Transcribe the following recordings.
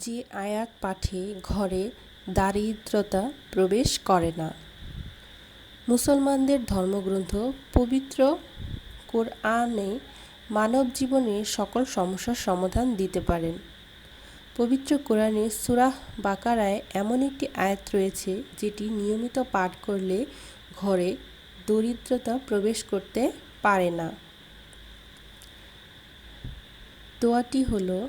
যে আয়াত পাঠে ঘরে দারিদ্রতা প্রবেশ করে না। মুসলমানদের ধর্মগ্রন্থ পবিত্র কোরআনে মানব জীবনের সকল সমস্যার সমাধান দিতে পারেন। পবিত্র কোরআনে সুরাহ বাকারায় এমন একটি আয়াত রয়েছে, যেটি নিয়মিত পাঠ করলে ঘরে দরিদ্রতা প্রবেশ করতে পারে না। দোয়াটি হলো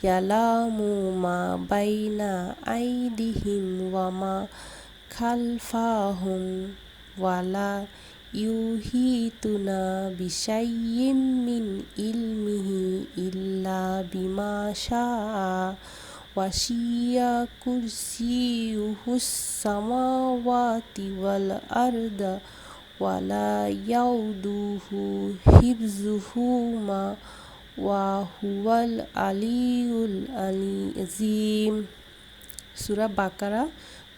ইয়ালামু মা বাইনা আইদিহিম ওয়া মা খালফাহুম ওয়ালা ইউহিতুনা বিশাইয়্যিম মিন ইলমিহি ইল্লা বিমা শাআ ওয়াসিয়া কুরসিয়ুহুস সামাওয়াতি ওয়াল আরদা ওয়ালা ইয়াউদুহু হিফজুহুমা ওয়া হুয়াল আলিউল আজিম সুরা বাকারা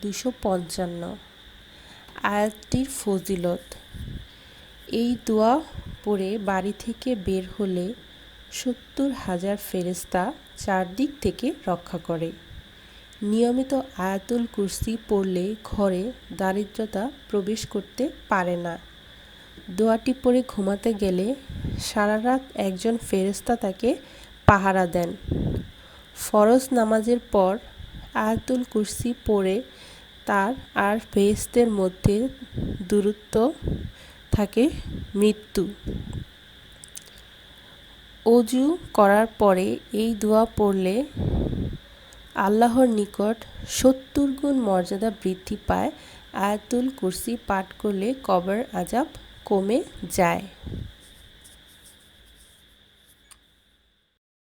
দুশো পঞ্চান্ন। আয়াতটির ফজিলত, এই দোয়া পড়ে বাড়ি থেকে বের হলে সত্তর হাজার ফেরেস্তা চারদিক থেকে রক্ষা করে। নিয়মিত আয়াতুল কুরসি পড়লে ঘরে দারিদ্রতা প্রবেশ করতে পারে না। দোয়াটি পড়ে ঘুমাতে গেলে সারা রাত একজন ফেরেস্তা তাকে পাহারা দেন। ফরজ নামাজের পর আয়াতুল কুরসি পড়ে তার আর ফেরেস্তের মধ্যে দূরত্ব থাকে মৃত্যু। অজু করার পরে এই দোয়া পড়লে আল্লাহর নিকট সত্তর গুণ মর্যাদা বৃদ্ধি পায়। আয়াতুল কুরসি পাঠ করলে কবর আজাব কমে যায়